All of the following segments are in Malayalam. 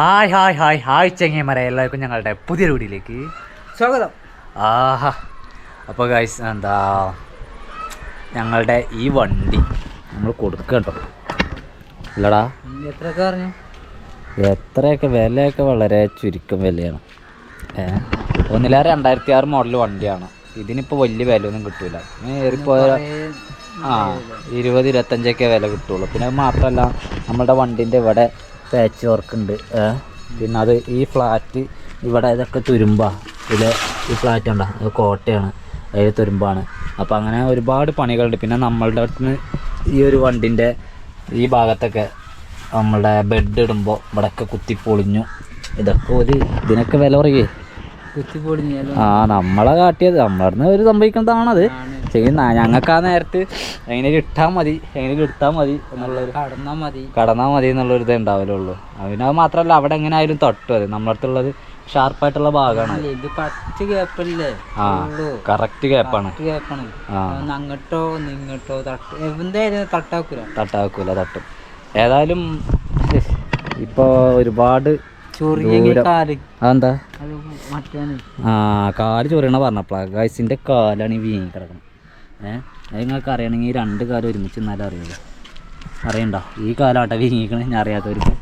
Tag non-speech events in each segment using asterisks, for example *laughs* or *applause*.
ഹായ് ഹായ് ഹായ് ഹായ് ചെങ്ങന്മാരെ എല്ലാവർക്കും ഞങ്ങളുടെ പുതിയ വീഡിയോയിലേക്ക് സ്വാഗതം. ആഹാ. അപ്പോൾ ഗൈസ് എന്താ ഞങ്ങളുടെ ഈ വണ്ടി നമ്മൾ കൊടുക്കുക കേട്ടോ. ഇല്ലടാ. എത്രയൊക്കെ പറഞ്ഞു? എത്രയൊക്കെ വിലയൊക്കെ വളരെ ചുരുക്കം വിലയാണ്. ഏ? ഒന്നിലേറെ രണ്ടായിരത്തി ആറ് മോഡൽ വണ്ടിയാണ്. ഇതിനിപ്പോൾ വലിയ വിലയൊന്നും കിട്ടൂല. ഏറിപ്പോയ ആ ഇരുപത് ഇരുപത്തഞ്ചൊക്കെ വില കിട്ടുള്ളൂ. പിന്നെ മാത്രമല്ല നമ്മുടെ വണ്ടിന്റെ ഇവിടെ പാച്ച് വർക്ക് ഉണ്ട്? പിന്നെ അത് ഈ ഫ്ലാറ്റ് ഇവിടെ ഇതൊക്കെ തുരുമ്പാ. ഇതിലെ ഈ ഫ്ലാറ്റ് ഉണ്ടോ അത് കോട്ടയാണ്. അതിൽ തുരുമ്പാണ്. അപ്പോൾ അങ്ങനെ ഒരുപാട് പണികളുണ്ട്. പിന്നെ നമ്മളുടെ അടുത്ത് ഈ ഒരു വണ്ടിന്റെ ഈ ഭാഗത്തൊക്കെ നമ്മളുടെ ബെഡ് ഇടുമ്പോൾ ഇവിടെയൊക്കെ കുത്തി പൊളിഞ്ഞു. ഇതൊക്കെ ഒരു ഇതിനൊക്കെ വില പൊളിഞ്ഞു. ആ നമ്മളെ കാട്ടിയത്. നമ്മളിന്ന് ഒരു സംഭവിക്കുന്നതാണത്. ചെയ്യുന്ന ഞങ്ങൾക്ക് ആ നേരത്ത് എങ്ങനെ ഇട്ടാൽ മതി എങ്ങനെ കിട്ടാൻ മതി എന്നുള്ളൊരു കടന്നാൽ മതി. കടന്നാൽ മതി എന്നുള്ളൊരു ഇതേ ഉണ്ടാവലുള്ളൂ. അതിന് അത് മാത്രമല്ല അവിടെ എങ്ങനെ ആയാലും തട്ടും അത്. നമ്മളടുത്തുള്ളത് ഷാർപ്പായിട്ടുള്ള ഭാഗമാണ്. ഇത് പറ്റ് ഗ്യാപ്പല്ലേ ആ കറക്റ്റ് ഗ്യാപ്പാണ് ഗ്യാപ്പാണ് അങ്ങോട്ടോ നിങ്ങോട്ടോ തട്ട്. എന്തായാലും തട്ടാക്കൂല. തട്ടാക്കൂല തട്ടും. ഏതായാലും ഇപ്പോൾ ഒരുപാട് അതെന്താ? ആ കാൽ ചൊറിയണ പറഞ്ഞപ്പോഴാ ഗൈസിന്റെ കാലാണ് ഈ വീങ്ങി കിടക്കണം ഏഹ് അത് നിങ്ങൾക്ക് അറിയണമെങ്കിൽ ഈ രണ്ട് കാലം ഒരുമിച്ച് എന്നാലും അറിയില്ല അറിയണ്ടോ? ഈ കാലാട്ട വീങ്ങിക്കണേ ഞാൻ അറിയാത്തവർക്ക്.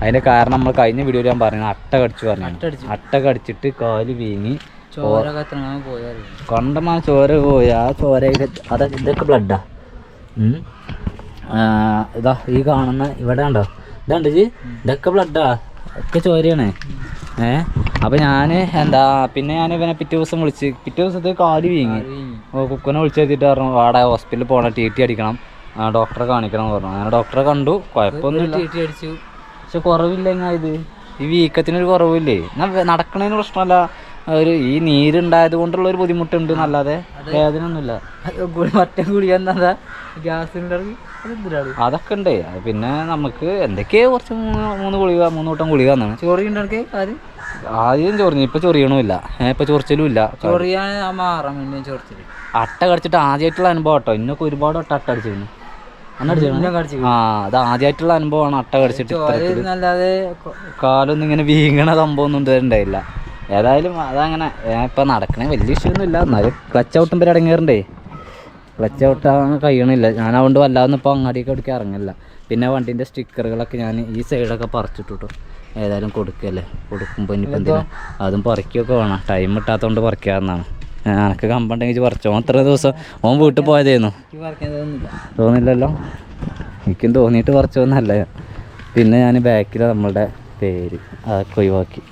അതിന്റെ കാരണം നമ്മൾ കഴിഞ്ഞ വീഡിയോയിൽ ഞാൻ പറഞ്ഞു അട്ട കടിച്ചു പറഞ്ഞു. അട്ട കടിച്ചിട്ട് കാൽ വീങ്ങി കൊണ്ടമാ ചോര പോയി. ആ ചോര അത് ഇതൊക്കെ ബ്ലഡാ ഇതാ ഈ കാണുന്ന ഇവിടെ ഉണ്ടോ ഇതുണ്ട് ജി ഇതൊക്കെ ബ്ലഡാ ഒക്കെ ചോരയാണ്. ഏഹ് അപ്പം ഞാൻ എന്താ പിന്നെ ഞാൻ ഇവനെ പിറ്റേ ദിവസം വിളിച്ച്. പിറ്റേ ദിവസത്തെ കാൽ വീങ്ങി കുക്കനെ വിളിച്ചെത്തിയിട്ട് പറഞ്ഞു വാടാ ഹോസ്പിറ്റലിൽ പോകണം ടി ടി അടിക്കണം. ഡോക്ടറെ കാണിക്കണം പറഞ്ഞു. അങ്ങനെ ഡോക്ടറെ കണ്ടു. കുഴപ്പമൊന്നും ടി ടി അടിച്ചു. പക്ഷെ കുറവില്ല ഇത്? ഈ വീക്കത്തിനൊരു കുറവില്ലേ? നടക്കണതിന് പ്രശ്നമല്ല. ഒരു ഈ നീരുണ്ടായത് കൊണ്ടുള്ള ഒരു ബുദ്ധിമുട്ടുണ്ട് എന്നല്ലാതെ വേദന ഒന്നുമില്ല ഗുളി- മറ്റേ ഗുളി എന്താ? ഗ്യാസ് സിലിണ്ടർ അതെന്തിനാണ് അതൊക്കെ ഉണ്ട്. പിന്നെ നമുക്ക് എന്തൊക്കെയോ കുറച്ച് മൂന്ന് മൂന്ന് ഗുളിക മൂന്ന് വട്ടം ഗുളിക എന്നാണ് ചൊറിയുണ്ടേ ആദ്യം ആദ്യം ചൊറിഞ്ഞു ഇപ്പൊ ചൊറിയണമില്ല. ഇപ്പൊ ചൊറിച്ചലും ഇല്ല. ചൊറിയാൻ മാറാൻ വേണ്ടി ചൊറിച്ചിട്ട് അട്ട കടിച്ചിട്ട് ആദ്യമായിട്ടുള്ള അനുഭവം കേട്ടോ ഇന്നൊക്കെ ഒരുപാട് വട്ടം അട്ട അടിച്ചിരുന്നു. ആ അത് ആദ്യമായിട്ടുള്ള അനുഭവമാണ് അട്ട കടിച്ചിട്ട്. കാലൊന്നും ഇങ്ങനെ വീങ്ങണ സംഭവം ഒന്നും ഇതുവരെ ഉണ്ടായില്ല. ഏതായാലും അതങ്ങനെ ഇപ്പം നടക്കണേ വലിയ വിഷയമൊന്നുമില്ല. എന്നാലും ക്ലച്ച് ഔട്ടും പേര് അടങ്ങേറണ്ടേ ക്ലച്ച് ഔട്ടാൻ കഴിയണില്ല. ഞാൻ അതുകൊണ്ട് വല്ലാതെ ഇപ്പോൾ അങ്ങാടിയൊക്കെ എടുക്കാൻ ഇറങ്ങില്ല പിന്നെ വണ്ടീന്റെ സ്റ്റിക്കറുകളൊക്കെ ഞാൻ ഈ സൈഡൊക്കെ പറിച്ചിട്ടു കേട്ടോ ഏതായാലും കൊടുക്കല്ലേ കൊടുക്കുമ്പോൾ ഇനിയിപ്പോൾ എന്തിനാ? അതും പറിക്കുകയൊക്കെ വേണം. ടൈം കിട്ടാത്തതുകൊണ്ട് പറിക്കാമെന്നാണ് എനക്ക് കമ്പുണ്ടെങ്കിൽ പറിച്ചോ. ഓൻ ഇത്ര ദിവസം ഓൻ വീട്ടിൽ പോയതായിരുന്നു തോന്നില്ലല്ലോ? എനിക്കും തോന്നിയിട്ട് പറിച്ചോന്നല്ല പിന്നെ ഞാൻ ബാക്കിൽ നമ്മളുടെ പേര് അതൊക്കെ ഒഴിവാക്കി.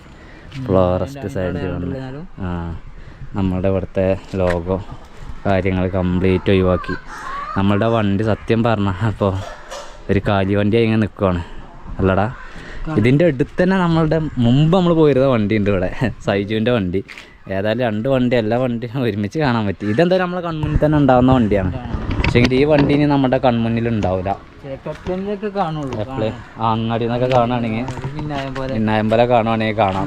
ഫ്ലോറസ്റ്റ് സൈഡിൽ വന്ന് ആ നമ്മളുടെ ഇവിടുത്തെ ലോഗോ കാര്യങ്ങൾ കംപ്ലീറ്റ് ഒഴിവാക്കി. നമ്മളുടെ വണ്ടി സത്യം പറഞ്ഞ അപ്പോൾ ഒരു കാലി വണ്ടി ഇങ്ങനെ നിൽക്കുവാണ് അല്ലടാ ഇതിന്റെ അടുത്ത് തന്നെ നമ്മളുടെ മുമ്പ് നമ്മൾ പോയിരുന്ന വണ്ടി ഉണ്ട് ഇവിടെ. *laughs* സൈജുവിന്റെ വണ്ടി. ഏതായാലും രണ്ട് വണ്ടി എല്ലാ വണ്ടിയും ഒരുമിച്ച് കാണാൻ പറ്റി. ഇതെന്തായാലും നമ്മളെ കൺമുന്നിൽ തന്നെ ഉണ്ടാകുന്ന വണ്ടിയാണ്. പക്ഷേ ഈ വണ്ടി ഇനി നമ്മുടെ കൺമുന്നിൽ ഉണ്ടാവില്ല അങ്ങാടി നിന്നൊക്കെ കാണുകയാണെങ്കിൽ പിന്നെ പോലെ. പിന്നായമ്പല കാണുവാണെങ്കിൽ കാണാം.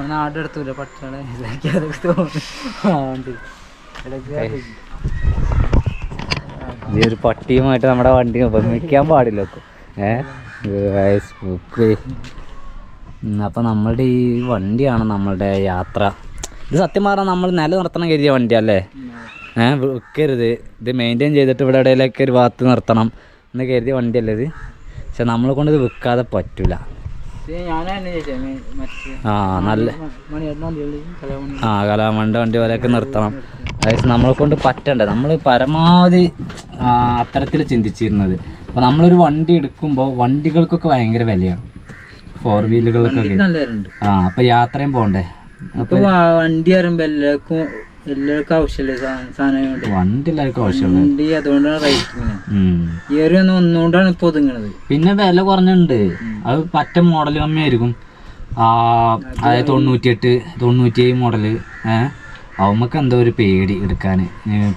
ഈ ഒരു പട്ടിയുമായിട്ട് നമ്മുടെ വണ്ടി ഉപമിക്കാൻ പാടില്ല ഏഹ് അപ്പം നമ്മളുടെ ഈ വണ്ടിയാണ് നമ്മളുടെ യാത്ര. ഇത് സത്യം പറഞ്ഞാൽ നമ്മൾ നില നിർത്തണം കരുതിയ വണ്ടിയല്ലേ? ഏഹ് വിൽക്കരുത് ഇത് മെയിന്റെയിൻ ചെയ്തിട്ട് ഇവിടെ ഇടയിലൊക്കെ ഒരു ഭാഗത്ത് നിർത്തണം എന്ന് കരുതിയ വണ്ടിയല്ലേ ഇത്? പക്ഷെ നമ്മളെ കൊണ്ട് ഇത് വിൽക്കാതെ പറ്റൂല. ആ നല്ല ആ കലാമണ്ട വണ്ടി പോലെയൊക്കെ നിർത്തണം. അതായത് നമ്മളെ കൊണ്ട് പറ്റണ്ടേ? നമ്മൾ പരമാവധി അത്തരത്തിൽ ചിന്തിച്ചിരുന്നത്. അപ്പോൾ നമ്മളൊരു വണ്ടി എടുക്കുമ്പോൾ വണ്ടികൾക്കൊക്കെ ഭയങ്കര വിലയാണ്. ഫോർ വീലുകൾക്കൊക്കെ ആ അപ്പോൾ യാത്രയും പോകണ്ടേ അപ്പൊ വണ്ടി പറയുമ്പോ എല്ലാവർക്കും എല്ലാവർക്കും ആവശ്യമില്ല സാധനം കൊണ്ട് വണ്ടി എല്ലാവർക്കും ആവശ്യമുള്ളത് വണ്ടി അതുകൊണ്ടാണ് റേറ്റ് ഇങ്ങനെ ഈ ഒരു ഒന്നുകൊണ്ടാണ് ഇപ്പൊ ഒതുങ്ങണത്. പിന്നെ വില കുറഞ്ഞുണ്ട്. അത് പറ്റ മോഡൽ കമ്മിയായിരിക്കും. അതായത് തൊണ്ണൂറ്റിയെട്ട് തൊണ്ണൂറ്റിയേഴ് മോഡൽ ഏഹ് അവമ്മക്ക് എന്തോ ഒരു പേടി എടുക്കാൻ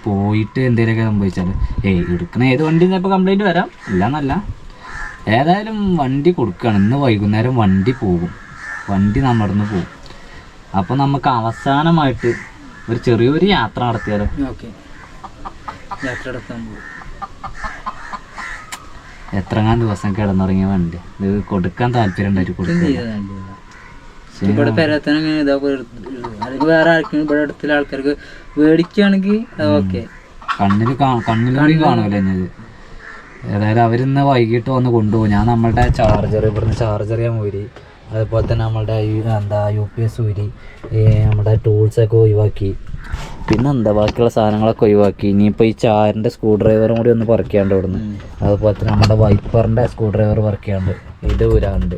പോയിട്ട് എന്തെങ്കിലുമൊക്കെ സംഭവിച്ചാൽ ഏയ് എടുക്കണ ഏത് വണ്ടി ചിലപ്പോൾ കംപ്ലൈന്റ് വരാം. ഇല്ലാന്നല്ല. ഏതായാലും വണ്ടി കൊടുക്കണം. ഇന്ന് വൈകുന്നേരം വണ്ടി പോകും. വണ്ടി നമ്മടന്ന് പോകും. അപ്പോൾ നമുക്ക് അവസാനമായിട്ട് ഒരു ചെറിയൊരു യാത്ര നടത്തിയാലോ? ഓക്കെ. യാത്ര നടത്താൻ പോകും എത്രങ്ങാൻ ദിവസം കിടന്നുറങ്ങിയ വണ്ടി? ഇത് കൊടുക്കാൻ താല്പര്യം ഉണ്ടായിട്ട് കൊടുക്കുക ഇവിടെ അല്ലെങ്കിൽ വേറെ ആർക്കും അടുത്തുള്ള ആൾക്കാർക്ക് മേടിക്കുകയാണെങ്കിൽ അത് ഓക്കെ. കണ്ണിൽ കണ്ണിലൂടെ കാണൂല എന്നത് ഏതായാലും അവരിന്ന് വൈകിട്ട് വന്ന് കൊണ്ടുപോകും. ഞാൻ നമ്മളുടെ ചാർജർ ഇവിടുന്ന് ചാർജർ ചെയ്യാൻ ഊരി അതുപോലെ തന്നെ നമ്മളുടെ എന്താ യു പി എസ് ഊരി നമ്മുടെ ടൂൾസൊക്കെ ഒഴിവാക്കി. പിന്നെ എന്താ ബാക്കിയുള്ള സാധനങ്ങളൊക്കെ ഒഴിവാക്കി. ഇനിയിപ്പോൾ ഈ ചാറിന്റെ സ്ക്രൂ ഡ്രൈവറും കൂടി ഒന്ന് പറിക്കാണ്ട് ഇവിടുന്ന്. അതുപോലെ തന്നെ നമ്മുടെ വൈപ്പറിന്റെ സ്ക്രൂ ഡ്രൈവർ പറിക്കാണ്ട്. ഇത് ഊരാണ്ട്.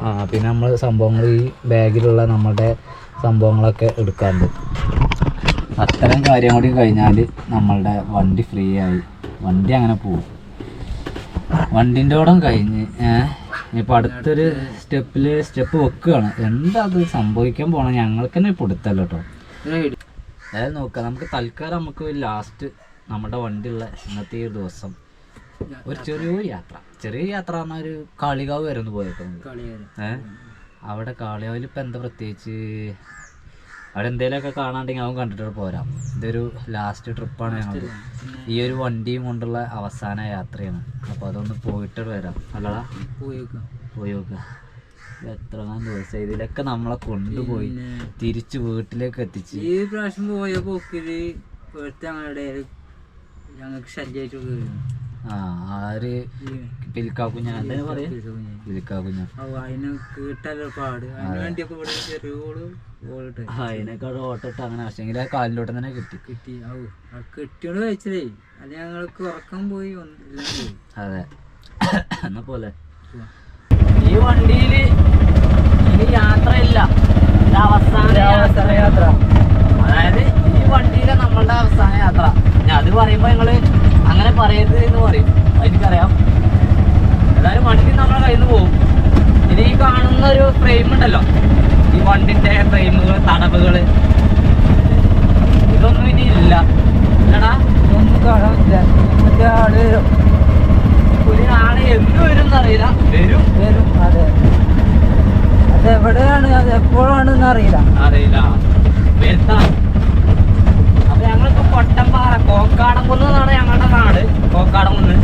ആ, പിന്നെ നമ്മൾ സംഭവങ്ങൾ ഈ ബാഗിലുള്ള നമ്മുടെ സംഭവങ്ങളൊക്കെ എടുക്കാണ്ട്. അത്തരം കാര്യം കൂടി കഴിഞ്ഞാൽ നമ്മളുടെ വണ്ടി ഫ്രീ ആയി. വണ്ടി അങ്ങനെ പോവും. വണ്ടിന്റെ ഓടം കഴിഞ്ഞ് ഏഹ് ഇപ്പം അടുത്തൊരു സ്റ്റെപ്പിൽ സ്റ്റെപ്പ് വെക്കുകയാണ്. എന്താ അത് സംഭവിക്കാൻ പോണ? ഞങ്ങൾക്ക് തന്നെ പൊടുത്തല്ലോ കേട്ടോ അതായത് നോക്കാം നമുക്ക് തൽക്കാലം നമുക്ക് ലാസ്റ്റ് നമ്മുടെ വണ്ടിയുള്ള ഇന്നത്തെ ഒരു ദിവസം ഒരു ചെറിയൊരു യാത്ര. ചെറിയ യാത്ര പറഞ്ഞാൽ ഒരു കാളികാവ് വരെ ഒന്ന് പോയേക്കുന്നത് ഏഹ് അവിടെ കാളികാവിൽ ഇപ്പം എന്താ പ്രത്യേകിച്ച് അവിടെ എന്തെങ്കിലുമൊക്കെ കാണാണ്ടെങ്കിൽ അവൻ കണ്ടിട്ട് പോരാം. ഇതൊരു ലാസ്റ്റ് ട്രിപ്പാണ് ഞങ്ങൾ ഈ ഒരു വണ്ടിയും കൊണ്ടുള്ള അവസാന യാത്രയാണ്. അപ്പോൾ അതൊന്ന് പോയിട്ട് വരാം. അല്ലടാ. പോയി പോയി നോക്കുക എത്ര ദിവസം ഇതിലൊക്കെ നമ്മളെ കൊണ്ടുപോയി തിരിച്ചു വീട്ടിലേക്ക് എത്തിച്ച്. ഈ പ്രാവശ്യം പോയ പോക്കിൽ ഞങ്ങളുടെ ഞങ്ങൾക്ക് ശല്യമായിട്ട് കയറുന്നു ആ ആര്? പിൽക്കാക്കുഞ്ഞാൻ എന്താ പറയാ? പിൽക്കാക്കുഞ്ഞാൻ അതിന് പാട്. അതിന് ഇവിടെ ചെറിയ ഓൾ ഓളിട്ട് അതിനേക്കാൾ ഓട്ടിട്ട് അങ്ങനെ പക്ഷേങ്കിൽ ആ കാലിലോട്ട് തന്നെ കിട്ടി. കിട്ടി. കെട്ടിയോട് കഴിച്ചതേ അത് ഞങ്ങൾക്ക് ഉറക്കം പോയി അതെ. എന്നാ പോലെ. ഈ വണ്ടിയിൽ ഇനി യാത്രയില്ല. അവസാന യാത്ര. അതായത് ഈ വണ്ടിയിലെ നമ്മളുടെ അവസാന യാത്ര. ഞാൻ അത് പറയുമ്പോ നിങ്ങൾ അങ്ങനെ പറയരുത് എന്ന് പറയും. എനിക്കറിയാം ഏതായാലും വണ്ടി നമ്മളെ കയ്യിൽ നിന്ന് പോകും. ഇനി ഈ കാണുന്ന ഒരു ഫ്രെയിം ഉണ്ടല്ലോ. ഈ വണ്ടിന്റെ ഫ്രെയിമുകൾ തടവുകൾ ഇതൊന്നും ഇനി ഇല്ല. എടാ ഒന്നും കാണാനില്ല ആൾ വരും. ഒരു നാളെ എന്ത് വരും എന്നറിയില്ല വരും. വരും അതെ. അത് എവിടെയാണ് അത് എപ്പോഴാണെന്ന് അറിയില്ല. അറിയില്ല. വരുത്താം. പൊട്ടമ്പാറ കോക്കാടംകുന്ന് എന്നാണ് ഞങ്ങളുടെ നാട്. കോക്കാടംകുന്ന്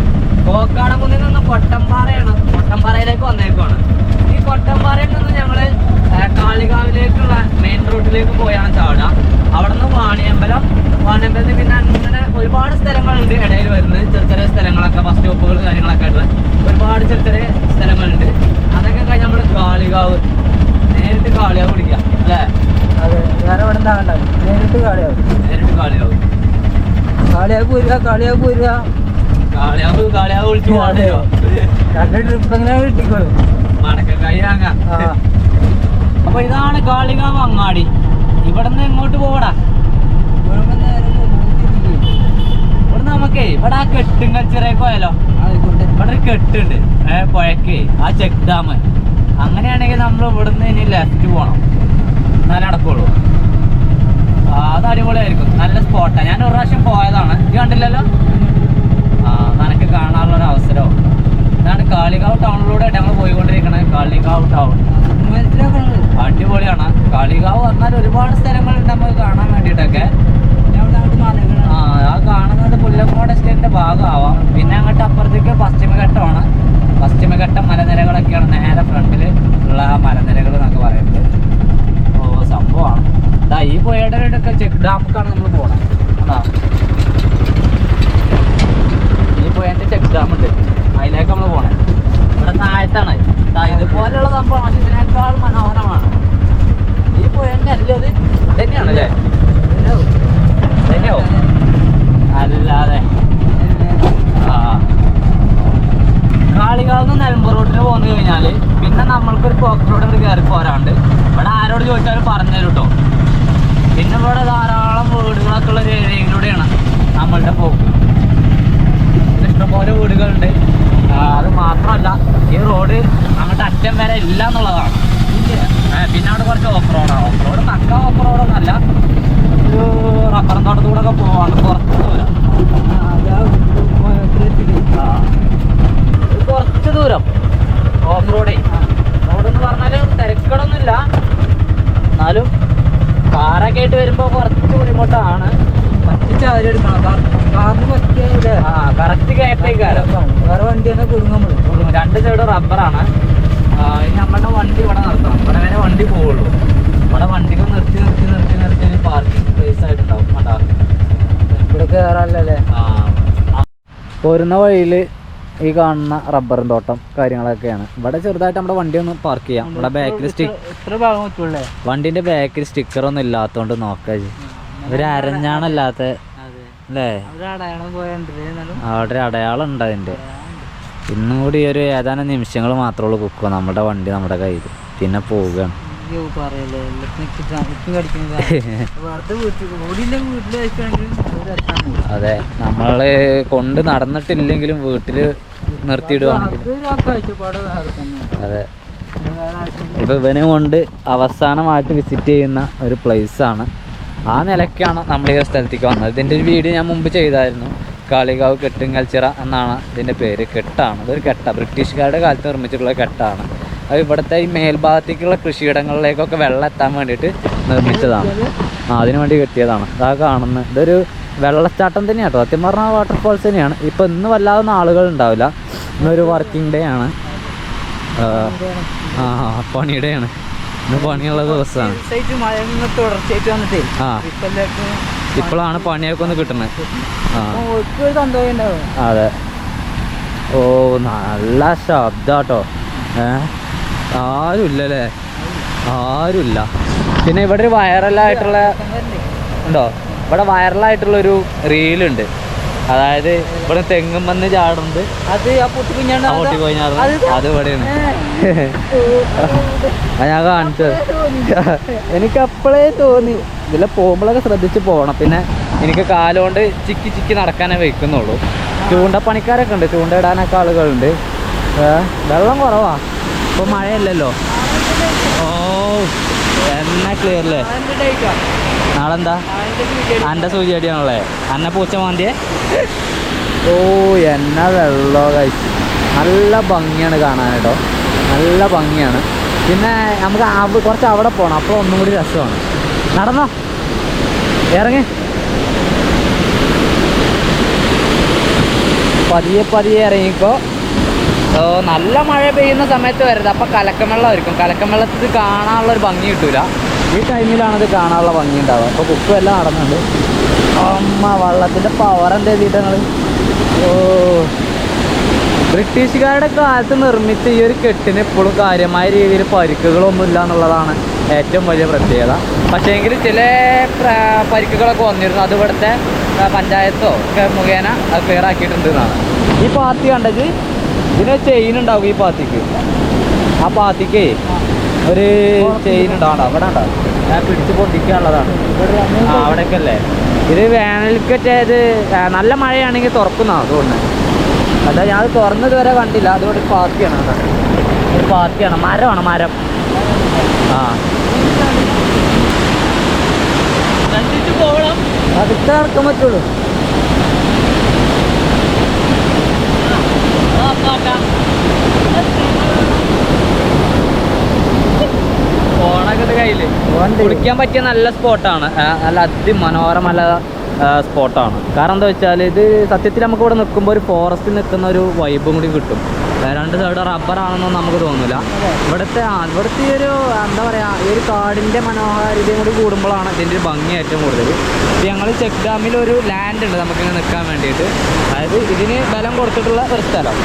കോക്കാടംകുന്നിൽ നിന്ന് പൊട്ടമ്പാറയാണ് പൊട്ടമ്പാറയിലേക്ക് വന്നേക്കുവാണ്. ഈ കൊട്ടമ്പാറയിൽ നിന്ന് ഞങ്ങൾ ആ, കാളികാവിലേക്കുള്ള മെയിൻ റൂട്ടിലേക്ക് പോയാണ് ചാടുക. അവിടെ നിന്ന് വാണിയമ്പലം. വാണിയമ്പലത്തിൽ പിന്നെ അങ്ങനെ ഒരുപാട് സ്ഥലങ്ങളുണ്ട് ഇടയിൽ വരുന്നത്. ചെറിയ ചെറിയ സ്ഥലങ്ങളൊക്കെ ബസ് സ്റ്റോപ്പുകൾ കാര്യങ്ങളൊക്കെ ആയിട്ട് ഒരുപാട് ചെറിയ ചെറിയ സ്ഥലങ്ങളുണ്ട്. അതൊക്കെ കഴിഞ്ഞ് നമ്മൾ കാളികാവ് നേരിട്ട് കാളിയാവ് പിടിക്കാം അല്ലേ? അതെ. വേറെ ഉണ്ടാകണ്ട? നേരിട്ട് കാളിയാവും നേരിട്ട് കാളിയാവ് വിളിച്ചു പോകണ്ടോ രണ്ട് ട്രിപ്പ് എങ്ങനെ കിട്ടിക്കോളും. അപ്പൊ ഇതാണ് കാളികാവ് അങ്ങാടി. ഇവിടെ നിന്ന് ഇവിടുന്ന് മുകളിൽ തിരികെ. ഇവിടെ നമുക്കേ ഇവിടെ ആ കെട്ടും ചെറിയ പോയാലോ? ഇവിടെ ഒരു കെട്ടുണ്ട്. ഏ പുഴക്ക് ആ ചെക്ക് ഡാം. അങ്ങനെയാണെങ്കിൽ നമ്മൾ ഇവിടുന്ന് ഇനി ലെഫ്റ്റ് പോകണം എന്നാലേ നടക്കുള്ളൂ. അത് അടിപൊളിയായിരിക്കും. നല്ല സ്പോട്ടാണ് ഞാൻ ഒരു പ്രാവശ്യം പോയതാണ്. ഇത് കണ്ടില്ലല്ലോ? ആ നനക്ക് കാണാനുള്ള ഒരു അവസരവും. ഇതാണ് കാളികാവ് ടൗണിലൂടെ ഞങ്ങൾ പോയിക്കൊണ്ടിരിക്കുന്നത് കാളികാവ് ടൗൺ അടിപൊളിയാണ്. കാളികാവ് വന്നാൽ ഒരുപാട് സ്ഥലങ്ങളുണ്ട് നമുക്ക് കാണാൻ വേണ്ടിയിട്ടൊക്കെ. ആ ആ കാണുന്നത് പുല്ലക്കോട് എസ്റ്റേറ്റിന്റെ ഭാഗമാവാം. പിന്നെ അങ്ങോട്ട് അപ്പുറത്തേക്ക് പശ്ചിമഘട്ടമാണ്. പശ്ചിമഘട്ടം മലനിരകളൊക്കെയാണ് നേരെ ഫ്രണ്ടിൽ ഉള്ള ആ മലനിരകൾ എന്നൊക്കെ പറയുന്നത് ഓ സംഭവമാണ് ഇതാ ഈ പുഴയുടെ ഒക്കെ ചെക്ക് ഡാമൊക്കെയാണ് നമ്മൾ പോണത് അതാ ഈ പുഴന്റെ ചെക്ക് ഡാം ഉണ്ട് അതിലേക്ക് നമ്മൾ പോണേ ഇവിടെ താഴത്താണ് ദാ ഇതുപോലെയുള്ള സംഭവം പക്ഷെ ഇതിനേക്കാൾ മനോഹരമാണ് ഈ പുഴന്റെ അല്ലേ അത് തന്നെയാണ് അല്ലേ തന്നെയോ അല്ലാതെ ആ കാളികാവ് നിന്ന് നിലമ്പൂർ റോഡിന് പോന്നു കഴിഞ്ഞാൽ പിന്നെ നമ്മൾക്കൊരു പോക്കറ്റ് റോഡ് ഇങ്ങോട്ട് കയറി പോരാണ്ട് ഇവിടെ ആരോട് ചോദിച്ചാലും പറഞ്ഞു തരും കേട്ടോ പിന്നെ ഇവിടെ ധാരാളം വീടുകളൊക്കെ ഉള്ള ഒരു ഏരിയയിലൂടെയാണ് നമ്മളുടെ പോക്ക് ഇവിടെ ഇഷ്ടംപോലെ വീടുകളുണ്ട് ആ, അത് മാത്രമല്ല ഈ റോഡ് അങ്ങോട്ട് അറ്റം വരെ ഇല്ല എന്നുള്ളതാണ് ഏ, പിന്നെ അവിടെ കുറച്ച് ഓഫ് റോഡാണ് ഓഫ് റോഡ് തക്ക ഓഫ് റോഡൊന്നല്ല ഒരു റബ്ബറും തോട്ടത്തൂടെ ഒക്കെ പോവാണ് കുറച്ച് ദൂരം ആ. ഇത് കുറച്ച് ദൂരം ഓഫ് റോഡേ റോഡ് എന്ന് പറഞ്ഞാൽ തിരക്കടൊന്നുമില്ല എന്നാലും കാറൊക്കെ ആയിട്ട് വരുമ്പോൾ കുറച്ച് ബുദ്ധിമുട്ടാണ് ചാരി എടുക്കണം കാറിന് പറ്റിയ ആ കറക്റ്റ് കയറ്റേക്കാരം വേറെ വണ്ടി തന്നെ കുടുങ്ങുമ്പോൾ രണ്ട് സൈഡ് റബ്ബറാണ് ഇനി നമ്മളുടെ വണ്ടി ഇവിടെ നിർത്തണം വണ്ടി പോവുള്ളൂ ഇവിടെ വണ്ടികൾ നിർത്തി നിർത്തി നിർത്തി നിർത്തി ഒരു പാർക്കിംഗ് പ്ലേസ് ആയിട്ടുണ്ടാവും കണ്ടാ ഇവിടെ കയറാനല്ലേ ആ പോരുന്ന വഴിയിൽ ഈ കാണുന്ന റബ്ബറും തോട്ടം കാര്യങ്ങളൊക്കെയാണ്. ഇവിടെ ചെറുതായിട്ട് നമ്മുടെ വണ്ടി ഒന്ന് പാർക്ക് ചെയ്യാം. ഇവിടെ ബാക്കിൽ സ്റ്റിക്ക് വണ്ടിന്റെ ബാക്കിൽ സ്റ്റിക്കറൊന്നും ഇല്ലാത്തതുകൊണ്ട് നോക്കാം ജി. ഒരു അരഞ്ഞാണല്ലാത്ത അല്ലേ അവിടെ അടയാളം ഉണ്ട് അതിന്റെ. ഇന്നും കൂടി ഒരു ഏതാനും നിമിഷങ്ങൾ മാത്രമേ ഉള്ളൂ കുക്കുക നമ്മുടെ വണ്ടി നമ്മുടെ കയ്യിൽ പിന്നെ പോവുകയാണ്. പറയല്ലേ? *laughs* അതെ നമ്മൾ കൊണ്ട് നടന്നിട്ടില്ലെങ്കിലും വീട്ടിൽ നിർത്തിയിടുവാണെങ്കിൽ അത് ഇപ്പൊ ഇവനെ കൊണ്ട് അവസാനമായിട്ട് വിസിറ്റ് ചെയ്യുന്ന ഒരു പ്ലേസ് ആണ്. ആ നിലയ്ക്കാണ് നമ്മൾ ഈ സ്ഥലത്തേക്ക് വന്നത്. ഇതിന്റെ ഒരു വീഡിയോ ഞാൻ മുമ്പ് ചെയ്തായിരുന്നു. കാളികാവ് കെട്ടുങ്കൽച്ചിറ എന്നാണ് ഇതിന്റെ പേര്. കെട്ടാണ്. ഇതൊരു കെട്ട. ബ്രിട്ടീഷുകാരുടെ കാലത്ത് നിർമ്മിച്ചിട്ടുള്ള കെട്ടാണ്. അത് ഇവിടുത്തെ ഈ മേൽഭാഗത്തേക്കുള്ള കൃഷിയിടങ്ങളിലേക്കൊക്കെ വെള്ളം എത്താൻ വേണ്ടിയിട്ട് നിർമ്മിച്ചതാണ്. ആ അതിനു വേണ്ടി കെട്ടിയതാണ്. അതാ കാണുന്നത് ഇതൊരു വെള്ളച്ചാട്ടം തന്നെയാണ് കേട്ടോ. സത്യം പറഞ്ഞാൽ വാട്ടർഫോൾസ് തന്നെയാണ്. ഇപ്പം ഇന്ന് വല്ലാതെ ആളുകൾ ഉണ്ടാവില്ല. ഇന്നൊരു വർക്കിംഗ് ഡേ ആണ്. ആ, പണിയുടെ ആണ് ഇന്ന് പണിയുള്ള ദിവസമാണ്. ആ. ഇപ്പോഴാണ് പണിയൊക്കെ ഒന്ന് കിട്ടുന്നത്. അതെ. ഓ നല്ല ശബ്ദാട്ടോ. ഏ? ആരുമില്ലല്ലേ ആരുമില്ല പിന്നെ ഇവിടെ ഒരു വൈറലായിട്ടുള്ള ഉണ്ടോ? ഇവിടെ വൈറലായിട്ടുള്ളൊരു റീലുണ്ട് അതായത് ഇവിടെ തെങ്ങും വന്ന് ചാടുന്നത് അത് ആ പൊട്ടി കുഞ്ഞാണ്. പൊട്ടി പോയി അത് ഇവിടെയാണ്. അത് ഞാൻ കാണിച്ചത്. എനിക്ക് അപ്പോഴേ തോന്നി. ഇതിലെ പോകുമ്പോഴൊക്കെ ശ്രദ്ധിച്ച് പോകണം പിന്നെ എനിക്ക് കാലുകൊണ്ട് ചിക്കി ചിക്കി നടക്കാനേ വയ്ക്കുന്നുള്ളൂ. ചൂണ്ടപ്പണിക്കാരൊക്കെ ഉണ്ട്. ചൂണ്ട ഇടാനൊക്കെ ആളുകളുണ്ട് വെള്ളം കുറവാ. ഇപ്പൊ മഴയല്ലല്ലോ. ഓ എന്നെ ക്ലിയർ അല്ലേ നാളെന്താ? അന്റെ സൂചി അടിയാണല്ലേ അന്നെ പൂച്ച മാന്തിയേ ഓ എന്നാ വെള്ളോ കഴിച്ചു നല്ല ഭംഗിയാണ് കാണാൻ കേട്ടോ. നല്ല ഭംഗിയാണ്. പിന്നെ നമുക്ക് കുറച്ച് അവിടെ പോകണം അപ്പോൾ ഒന്നും കൂടി രസമാണ്. നടന്നോ. ഇറങ്ങി. പതിയെ പതിയെ ഇറങ്ങിക്കോ. ഓ നല്ല മഴ പെയ്യുന്ന സമയത്ത് വരരുത്. അപ്പം കലക്കമെള്ളമായിരിക്കും. കലക്കമെള്ളത്തിൽ വെള്ളത്തിൽ കാണാനുള്ള ഒരു ഭംഗി കിട്ടൂല. ഈ ടൈമിലാണ് ഇത് കാണാനുള്ള ഭംഗി ഉണ്ടാവുക. അപ്പോൾ കുക്കും എല്ലാം നടന്നുണ്ട്. അമ്മ വള്ളത്തിന്റെ പവർ എന്താ ചെയ്തിട്ടാണ് ഓ. ബ്രിട്ടീഷുകാരുടെ കാലത്ത് നിർമ്മിച്ച ഈ ഒരു കെട്ടിന് ഇപ്പോഴും കാര്യമായ രീതിയിൽ പരിക്കുകളൊന്നും ഇല്ല എന്നുള്ളതാണ് ഏറ്റവും വലിയ പ്രത്യേകത. പക്ഷേ എങ്കിൽ ചില പ്ര- പരിക്കുകളൊക്കെ വന്നിരുന്നു. അത് ഇവിടുത്തെ പഞ്ചായത്തോ ഒക്കെ മുഖേന അത് ക്ലിയർ ആക്കിയിട്ടുണ്ട് എന്നാണ്. ഈ പാർട്ടി കണ്ടത് ഇതിന് ചെയിൻ ഉണ്ടാവും ഈ പാത്തിക്ക്. ആ പാത്തിക്ക് ഒരു ചെയിൻ ഉണ്ടാവണ്ട അവിടെ ഉണ്ടാവും ഞാൻ പിടിച്ച് പൊട്ടിക്കാനുള്ളതാണ്. ആ അവിടെയൊക്കെ അല്ലേ ഇത് വേനൽക്കൊക്കെ ഇത് നല്ല മഴയാണെങ്കിൽ തുറക്കുന്നതാണ് അതുകൊണ്ട്. അല്ല ഞാൻ അത് തുറന്നത് വരെ കണ്ടില്ല. അതുകൊണ്ട് പാത്തിയാണ് ഒരു പാത്തിയാണ്. മരമാണ് മരം. ആ. അടുത്ത് നടക്കാൻ പറ്റുള്ളൂ. ഫോണൊക്കെ കയ്യിൽ. കുളിക്കാൻ പറ്റിയ നല്ല സ്പോട്ടാണ്. നല്ല അതിമനോഹരമല്ല സ്പോട്ടാണ്. കാരണം എന്താ വെച്ചാൽ ഇത് സത്യത്തിൽ നമുക്ക് ഇവിടെ നിൽക്കുമ്പോൾ ഒരു ഫോറസ്റ്റിൽ നിൽക്കുന്ന ഒരു വൈബും കൂടി കിട്ടും. രണ്ട് സൈഡ് റബ്ബറാണെന്നൊന്നും നമുക്ക് തോന്നില്ല ഇവിടുത്തെ ഇവിടുത്തെ ഈ ഒരു എന്താ പറയുക ഈ ഒരു കാടിന്റെ മനോഹാരിതയും കൂടി കൂടുമ്പോഴാണ് ഇതിന്റെ ഒരു ഭംഗി ഏറ്റവും കൂടുതൽ. ഇപ്പം ഞങ്ങൾ ചെക്ക് ഡാമിൽ ഒരു ലാൻഡ് ഉണ്ട് നമുക്കിങ്ങനെ നിൽക്കാൻ വേണ്ടിയിട്ട്. അതായത് ഇതിന് ബലം കൊടുത്തിട്ടുള്ള ഒരു സ്ഥലം.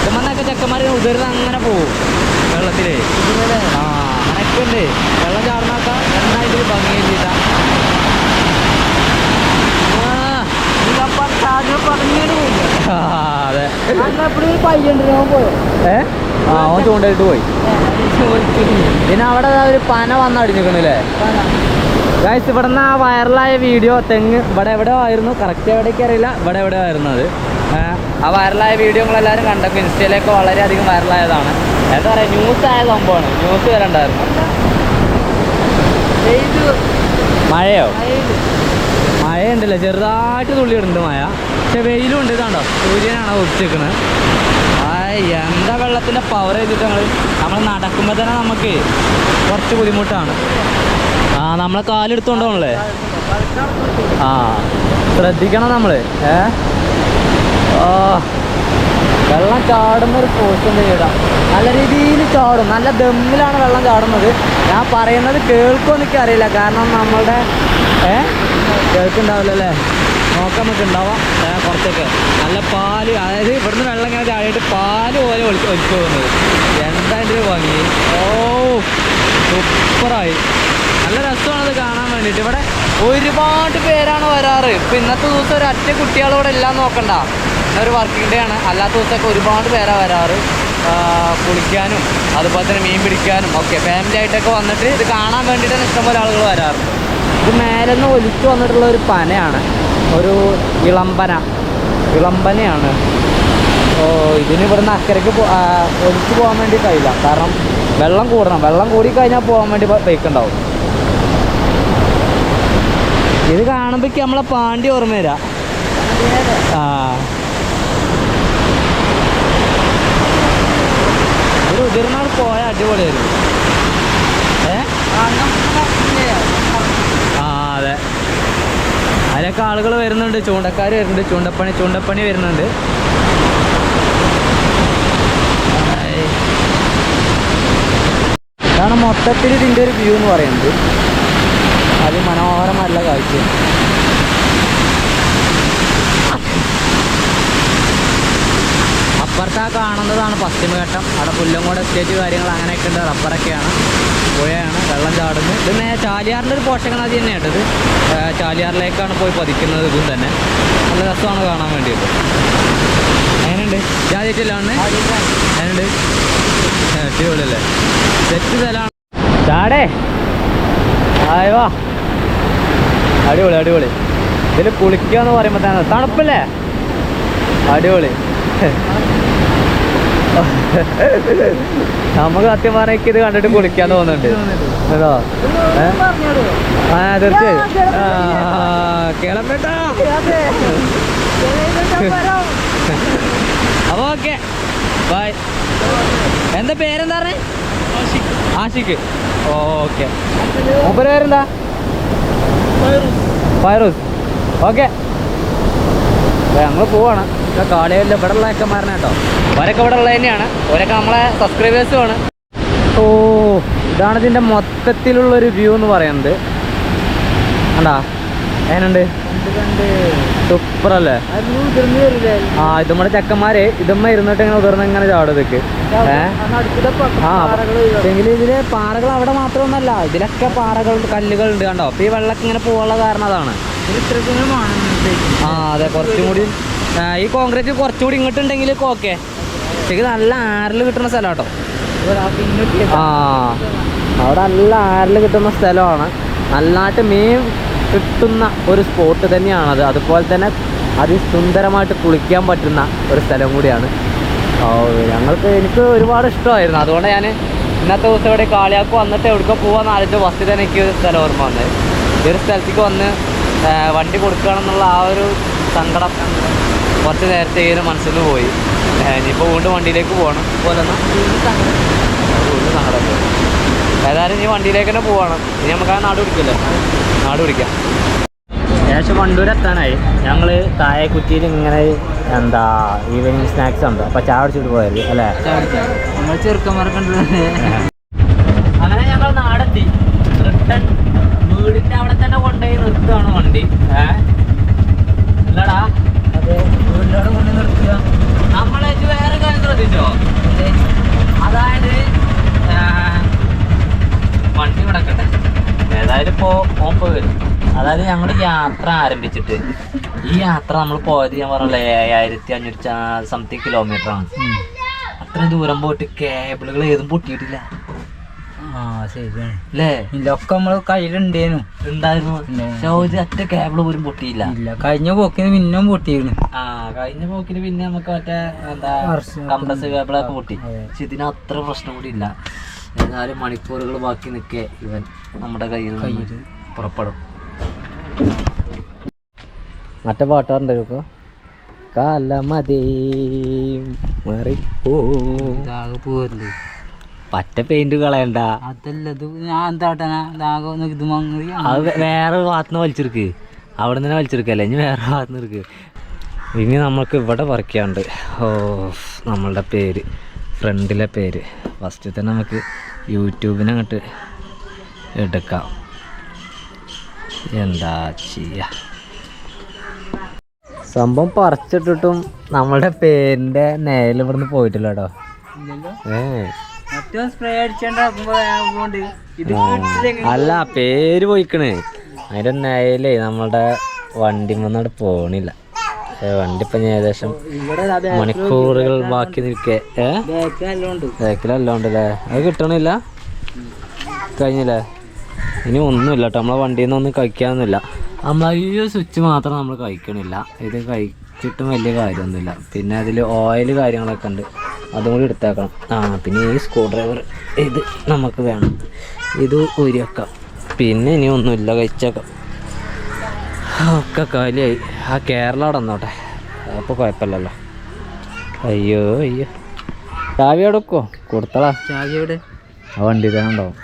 ഇതുമെന്നൊക്കെ ചെക്കന്മാർ ഉതിർന്ന് അങ്ങനെ പോകും വെള്ളത്തിലേ. ആ അങ്ങനെയൊക്കെ ഉണ്ട്. വെള്ളം ചാർന്നാക്കാം നന്നായിട്ട് ഭംഗി ചെയ്താ. അതെ. ആ ഓൻ ചൂണ്ടായിട്ട് പോയി. പിന്നെ അവിടെ ഒരു പന ഗൈസ് ഇവിടുന്ന് ആ വൈറലായ വീഡിയോ തെങ്ങ് ഇവിടെ എവിടെ ആയിരുന്നു? കറക്റ്റ് എവിടേക്ക് അറിയില്ല. ഇവിടെ എവിടെ ആയിരുന്നു അത്? ആ വൈറലായ വീഡിയോ നിങ്ങളെല്ലാവരും കണ്ടപ്പോൾ ഇൻസ്റ്റയിലേക്ക് വളരെയധികം വൈറലായതാണ്. എന്താ പറയുക ന്യൂസ് ആയ സംഭവമാണ്. ന്യൂസ് വരണ്ടായിരുന്നു. മഴയോ? മഴയുണ്ടല്ലേ ചെറുതായിട്ട് തുള്ളി ഇടുന്നുണ്ട് മഴ. പക്ഷെ വെയിലും ഉണ്ട് ഇതാണ്ടോ? സൂര്യനാണ് ഉച്ചക്കുന്നത് എന്താ വെള്ളത്തിന്റെ പവർ ചെയ്തിട്ട് ഞങ്ങൾ നമ്മൾ നടക്കുമ്പോൾ തന്നെ നമുക്ക് കുറച്ച് ബുദ്ധിമുട്ടാണ്. ആ നമ്മളെ കാലെടുത്തോണ്ടോണല്ലേ ആ ശ്രദ്ധിക്കണം നമ്മൾ ഏ? വെള്ളം ചാടുന്ന ഒരു പോസ്റ്റ് ഉണ്ട് ഇവിടെ നല്ല രീതിയിൽ ചാടും. നല്ല ദമ്മിലാണ് വെള്ളം ചാടുന്നത്. ഞാൻ പറയുന്നത് കേൾക്കുമെന്ന് എനിക്കറിയില്ല. കാരണം നമ്മളുടെ ഏ? കേൾക്കുണ്ടാവില്ല അല്ലേ നോക്കാൻ നമുക്ക് ഉണ്ടാവാം. കുറച്ചൊക്കെ നല്ല പാൽ അതായത് ഇവിടുന്ന് വെള്ളം ഇങ്ങനെ ചാടിയിട്ട് പാൽ പോലെ ഒളിച്ച് ഒലിച്ചു പോകുന്നത്. എന്താ രൂപ വാങ്ങി ഓ സൂപ്പറായി. നല്ല രസമാണ് അത് കാണാൻ വേണ്ടിയിട്ട്. ഇവിടെ ഒരുപാട് പേരാണ് വരാറ്. ഇപ്പം ഇന്നത്തെ ദിവസം ഒരു ഒറ്റ കുട്ടികളോടെ എല്ലാം നോക്കണ്ട. ഒരു വർക്കിംഗ് ഡേ ആണ്. അല്ലാത്ത ദിവസമൊക്കെ ഒരുപാട് പേരാണ് വരാറ്. കുളിക്കാനും അതുപോലെ തന്നെ മീൻ പിടിക്കാനും ഒക്കെ. ഫാമിലി ആയിട്ടൊക്കെ വന്നിട്ട് ഇത് കാണാൻ വേണ്ടിയിട്ട് ഇഷ്ടംപോലെ ആളുകൾ വരാറുണ്ട്. ഇത് മേലെ നിന്ന് ഒലിച്ചു വന്നിട്ടുള്ള ഒരു പനയാണ്. ഒരു ഇളമ്പന. ഇളമ്പനയാണ്. ഓ ഇതിന് ഇവിടുന്ന് അക്കരയ്ക്ക് ഒലിച്ചു പോകാൻ വേണ്ടി കഴിയില്ല. കാരണം വെള്ളം കൂടണം. വെള്ളം കൂടി കഴിഞ്ഞാൽ പോകാൻ വേണ്ടി ബൈക്ക് ഇത് കാണുമ്പോഴേക്ക് നമ്മളെ പാണ്ടി ഓർമ്മ വരാ. ആ. ഒരു ഉതിർന്നാൾ പോയ അടിപൊളിയായിരുന്നു. ഏ ആ അതെ അതിലൊക്കെ ആളുകൾ വരുന്നുണ്ട്. ചൂണ്ടക്കാർ വരുന്നുണ്ട്. ചൂണ്ടപ്പണി ചൂണ്ടപ്പണി വരുന്നുണ്ട്. ഇതാണ് മൊത്തത്തിൽ ഇതിന്റെ ഒരു വ്യൂ എന്ന് പറയുന്നത്. അതിമനോഹരമല്ല കാഴ്ചയാണ് അപ്പുറത്ത് കാണുന്നതാണ് പശ്ചിമഘട്ടം. അവിടെ പുല്ലും കൂടെ എസ്റ്റേറ്റ് കാര്യങ്ങൾ അങ്ങനെയൊക്കെ ഉണ്ട്. റബ്ബറൊക്കെയാണ് പുഴയാണ് വെള്ളം ചാടുന്നത് ഇത് നേ ചാലിയാറിന്റെ ഒരു പോഷക നദി തന്നെയാണ് ഇത് ചാലിയാറിലേക്കാണ് പോയി പതിക്കുന്നത് ഇതും തന്നെ. നല്ല രസമാണ് കാണാൻ വേണ്ടിയിട്ട്. അങ്ങനെയുണ്ട് ജാതിയിട്ടില്ല എങ്ങനെയുണ്ട്? ആ, അടിപൊളിയല്ലേ? സെറ്റ് സ്ഥലമാണ്. ചാടേ. ആയി അടിപൊളി അടിപൊളി. ഇതിൽ കുളിക്കുക എന്ന് പറയുമ്പോൾ തന്നെ തണുപ്പല്ലേ? അടിപൊളി. *laughs* നമുക്ക് സത്യം പറഞ്ഞ ഇത് കണ്ടിട്ട് കുളിക്കാൻ തോന്നുന്നുണ്ട്. അതോ? ആ തീർച്ചയായും. ആ, കേളപ്പേട്ടാ അപ്പൊ ഓക്കെ. ബൈ. എന്താ പേരെന്താ പറഞ്ഞേ? ആഷിക്ക് ഓക്കെ. മൂപ്പര് പേരെന്താ? ഫൈറൂസ്. ഓക്കെ. ഞങ്ങൾ പോവാണ്. ഇവിടെ കാളിയല്ല ഇവിടെ ഉള്ള ചെക്കന്മാരനെ കേട്ടോ. അവരൊക്കെ ഇവിടെ ഉള്ളത് തന്നെയാണ്. അവരൊക്കെ നമ്മളെ സബ്സ്ക്രൈബേഴ്സുമാണ് ഓ ഇതാണ് ഇതിന്റെ മൊത്തത്തിലുള്ളൊരു വ്യൂ എന്ന് പറയുന്നത്. കണ്ടാ? എങ്ങനെയുണ്ട്? സൂപ്പർ അല്ലേ ആ ഇതുമ്മടെ ചെക്കന്മാര് ഇതുമ്മ ഇരുന്നിട്ട് ഇങ്ങനെ ഉതിർന്ന് ഇങ്ങനെ ചാടുതൊക്കെ ഇതിലെ പാറകൾ അവിടെ മാത്രമൊന്നല്ല. ഇതിലൊക്കെ പാറകൾ കല്ലുകൾ ഉണ്ട് കണ്ടോ? അപ്പൊ ഈ വെള്ളമൊക്കെ ഇങ്ങനെ പോകാനുള്ള കാരണം അതാണ്. ആ അതെ കുറച്ചും കൂടി ഈ കോൺക്രീറ്റ് കുറച്ചുകൂടി ഇങ്ങോട്ടുണ്ടെങ്കിൽ ഓക്കെ. ശരിക്കും നല്ല ആറിൽ കിട്ടുന്ന സ്ഥലം കേട്ടോ ആ അവിടെ നല്ല ആറിൽ കിട്ടുന്ന സ്ഥലമാണ്. നല്ലതായിട്ട് മീൻ കിട്ടുന്ന ഒരു സ്പോട്ട് തന്നെയാണത്. അതുപോലെ തന്നെ അതിസുന്ദരമായിട്ട് കുളിക്കാൻ പറ്റുന്ന ഒരു സ്ഥലം കൂടിയാണ്. ഓ ഞങ്ങൾക്ക് എനിക്ക് ഒരുപാട് ഇഷ്ടമായിരുന്നു. അതുകൊണ്ട് ഞാൻ ഇന്നത്തെ ദിവസം ഇവിടെ കാളിയാക്ക് വന്നിട്ട് എവിടേക്കോ പോകാൻ ആലോചിച്ച ബസ്സിൽ തന്നെ എനിക്ക് സ്ഥലം ഓർമ്മ വന്നത്. ഈ ഒരു സ്ഥലത്തേക്ക് വന്ന് വണ്ടി കൊടുക്കുകയാണെന്നുള്ള ആ ഒരു സങ്കടം. കുറച്ച് നേരത്തെ മനസ്സിൽ പോയി. ഇനിയിപ്പോൾ വീണ്ടും വണ്ടിയിലേക്ക് പോകണം. പോലെ വീണ്ടും സങ്കടം. ഏതായാലും ഇനി വണ്ടിയിലേക്ക് തന്നെ പോവാണ്. ഇനി നമുക്ക് ആ നാട് പിടിക്കില്ലേ? നാട് പിടിക്കാം. ഏകദേശം വണ്ടൂർ എത്താനായി. ഞങ്ങൾ താഴെ കുറ്റിയിൽ ഇങ്ങനെ എന്താ ഈവനിങ് സ്നാക്സ് ഉണ്ട്. അപ്പോൾ ചായ അടിച്ചിട്ട് പോയത് അല്ലേ? നമ്മൾ ചെറുക്കന്മാരൊക്കെ അങ്ങനെ ഞങ്ങൾ നാടെത്തി. റിട്ടൺ വീടിന്റെ അവിടെ തന്നെ കൊണ്ടുപോയി നിർത്തുകയാണ് വണ്ടി. ഏ? അല്ലടാ അതെ കൊണ്ട് നിർത്തുക. ഇത് വേറെ കാര്യം ശ്രദ്ധിച്ചോ അതായത് വണ്ടി കിടക്കട്ടെ ഏതായാലും ഇപ്പോ ഓപ്പ് വരും. അതായത് ഞങ്ങൾ യാത്ര ആരംഭിച്ചിട്ട്. ഈ യാത്ര നമ്മൾ പോയത് ഞാൻ പറഞ്ഞില്ലേ ഏഴായിരത്തി അഞ്ഞൂറ്റി സംതിങ് കിലോമീറ്റർ ആണ്. അത്രയും ദൂരം പോയിട്ട് കേബിളുകൾ ഏതും പൊട്ടിയിട്ടില്ല. ആ ശരിയാണ് അല്ലേ ഇല്ലൊക്കെ നമ്മൾ കയ്യിലുണ്ടേനു. ഉണ്ടായിരുന്നു ഇല്ലേ. പക്ഷെ ഒരു ഒറ്റ കേബിൾ പോലും പൊട്ടിയില്ല. ഇല്ല കഴിഞ്ഞ പോക്കിന് പിന്നെ പൊട്ടിയിരുന്നു. ആ കഴിഞ്ഞ പോക്കിന് പിന്നെ നമുക്ക് മറ്റേ എന്താ കംപ്രസ് കേബിളൊക്കെ പൊട്ടി. പക്ഷെ ഇതിന് അത്ര പ്രശ്നം കൂടി ഇല്ല. എന്നാലും മണിക്കൂറുകൾ ബാക്കി നിൽക്കേ ഇവൻ നമ്മുടെ കയ്യിൽ കയ്യിൽ. പുറപ്പെടും. മറ്റേ പാട്ടുകാരുണ്ട് ഇപ്പൊ കാലമതേ മറിപ്പോ. പറ്റ പെയിന്റ് കളയണ്ട. അതല്ല ഇത് ഞാൻ എന്താട്ടാ ഇതാകെ ഒന്ന് ഇത് മങ്ങി അത് വേറെ ഭാഗത്തുനിന്ന് വലിച്ചെടുക്ക്. അവിടെ നിന്ന് വലിച്ചെടുക്കല്ലേ? ഇനി വേറെ ഭാഗത്തുനിന്ന് എടുക്ക്. ഇനി നമുക്ക് ഇവിടെ പറിക്കാണ്ട് ഓ നമ്മളുടെ പേര് ഫ്രണ്ടിലെ പേര്. ഫസ്റ്റ് തന്നെ നമുക്ക് യൂട്യൂബിനെ അങ്ങോട്ട് എടുക്കാം. എന്താ ചെയ്യ? സംഭവം പറിച്ചിട്ടിട്ടും നമ്മളുടെ പേരിന്റെ നേരിൽ ഇവിടുന്ന് പോയിട്ടില്ല കേട്ടോ. ഏ. സ്പ്രേ ഇത് അല്ല പേര് പോയിക്കണ്. അതിന്റെ നേയിലേ നമ്മളുടെ വണ്ടി മുന്നോട്ട് പോണില്ല. വണ്ടി ഇപ്പൊ ഏകദേശം മണിക്കൂറുകൾ ബാക്കി നിൽക്കേ. ബാക്കിലല്ലോണ്ടല്ലേ? അത് കിട്ടണില്ല? കഴിഞ്ഞില്ലേ? ഇനി ഒന്നുമില്ല കേട്ടോ നമ്മളെ വണ്ടിയിൽ നിന്ന് ഒന്നും കഴിക്കാനൊന്നുമില്ല. നമ്മൾ ഈ സ്വിച്ച് മാത്രം നമ്മൾ കഴിക്കണില്ല. ഇത് കഴിച്ചിട്ടും വലിയ കാര്യമൊന്നുമില്ല. പിന്നെ അതിൽ ഓയിൽ കാര്യങ്ങളൊക്കെ ഉണ്ട്. അതും കൂടി എടുത്തേക്കണം. ആ പിന്നെ ഈ സ്ക്രൂ ഡ്രൈവർ ഇത് നമുക്ക് വേണം. ഇത് ഊരി പിന്നെ ഇനി ഒന്നുമില്ല കഴിച്ചേക്കാം. ഒക്കെ കാലിയായി. ആ കേരള അവിടെ നിന്നോട്ടെ. അപ്പോൾ കുഴപ്പമില്ലല്ലോ. അയ്യോ അയ്യോ. ചാവി എടുക്കോ കൊടുത്തളാ ചാവി എവിടെ? ആ വണ്ടി തന്നെ ഉണ്ടാവും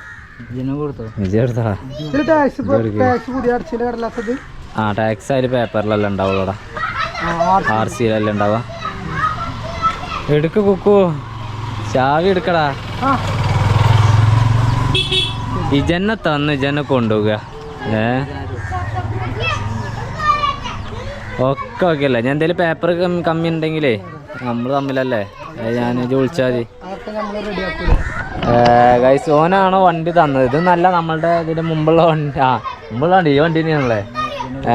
ആ ടാക്സ് അതിൽ പേപ്പറിലല്ല ഉണ്ടാവുള്ളൂടാ. ആർ സിയിലല്ല ഉണ്ടാവുക. എടുക്ക് കുക്കു. ചാവി എടുക്കടാ. ഈ ഇജന്നെ തന്ന് ഇജന്നെ കൊണ്ടുപോവുക. ഏ? ഒക്കെ ഓക്കെ അല്ലേ ഞാൻ എന്തെങ്കിലും പേപ്പർ കമ്മി ഉണ്ടെങ്കിലേ നമ്മൾ തമ്മിലല്ലേ? ഞാൻ വിളിച്ചാൽ മതി. ഗൈസ് ഓനാണോ വണ്ടി തന്നത്? ഇത് നല്ല നമ്മളുടെ ഇതിന്റെ മുമ്പുള്ള വണ്ടി. ആ മുമ്പുള്ള വണ്ടി. ഈ വണ്ടി തന്നെയാണല്ലേ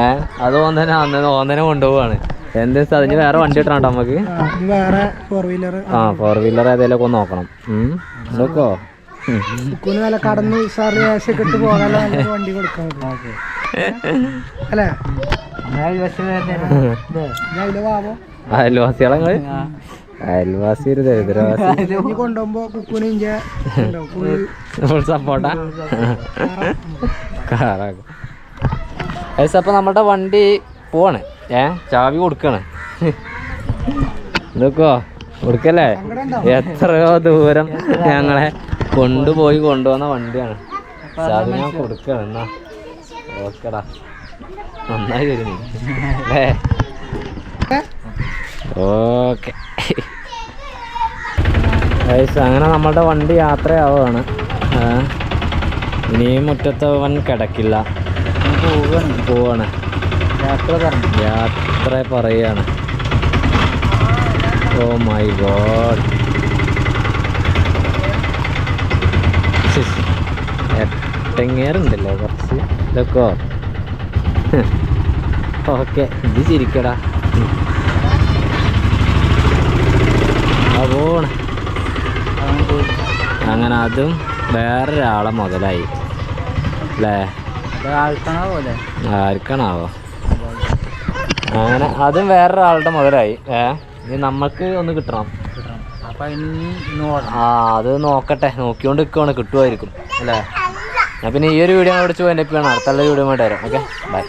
ഏഹ് അത് ഓൻ തന്നെ അന്ന് ഓൻ തന്നെ കൊണ്ടുപോവാണ്. എന്താ അതിന് വേറെ വണ്ടി ഇട്ടാ നമുക്ക്? വേറെ ഫോർ വീലർ ആ ഫോർ വീലർ ഏതെങ്കിലും ഒക്കെ നോക്കണം. നോക്കോ? നല്ല കടന്ന് സാറ് ക്യാഷൊക്കെ ഇട്ട് വണ്ടി കൊടുക്കാം അല്ലേ? അയൽവാസികളെ അയൽവാസി ഒരു ദരിദ്രവാസി. കൊണ്ടുപോകുമ്പോ കുക്കുന് ഫുൾ സപ്പോർട്ടാ കാറാക്കും. ഏസ് അപ്പൊ നമ്മുടെ വണ്ടി പോവാണ്. ഏ? ചാവി കൊടുക്കണ. ഇതൊക്കോ? കൊടുക്കല്ലേ? എത്രയോ ദൂരം ഞങ്ങളെ കൊണ്ടുപോയി കൊണ്ടുവന്ന വണ്ടിയാണ്. ചാവി ഞാൻ കൊടുക്കണം. എന്നാ? ഓക്കെടാ. നന്നായി വരും നീ. അല്ലേ? ഓക്കെ. അങ്ങനെ നമ്മളുടെ വണ്ടി യാത്രയാവുകയാണ്. ഇനിയും മുറ്റത്തവൻ കിടക്കില്ല. പോവാണ്. യാത്ര പറയാണ്. ഓ മൈ ഗോഡ് എട്ടെങ്ങേറുണ്ടല്ലോ കുറച്ച്? ഇതൊക്കെ ഓക്കെ ഇത് ചിരിക്കടാ. പോണ. അങ്ങനെ അതും വേറൊരാളെ മുതലായി. അല്ലേ ആർക്കാണാവോ? അങ്ങനെ അതും വേറൊരാളുടെ മുതലായി. ഏഹ് ഇനി നമുക്ക് ഒന്ന് കിട്ടണം. ആ അത് നോക്കട്ടെ. നോക്കിക്കൊണ്ട് നിൽക്കുവാണ് കിട്ടുമായിരിക്കും അല്ലേ? ഞാൻ പിന്നെ ഈ ഒരു വീഡിയോ അവിടെ ചോദിച്ചു എന്റെ അടുത്തുള്ള വീഡിയോ വേണ്ടി വരാം ഓക്കെ? ബൈ.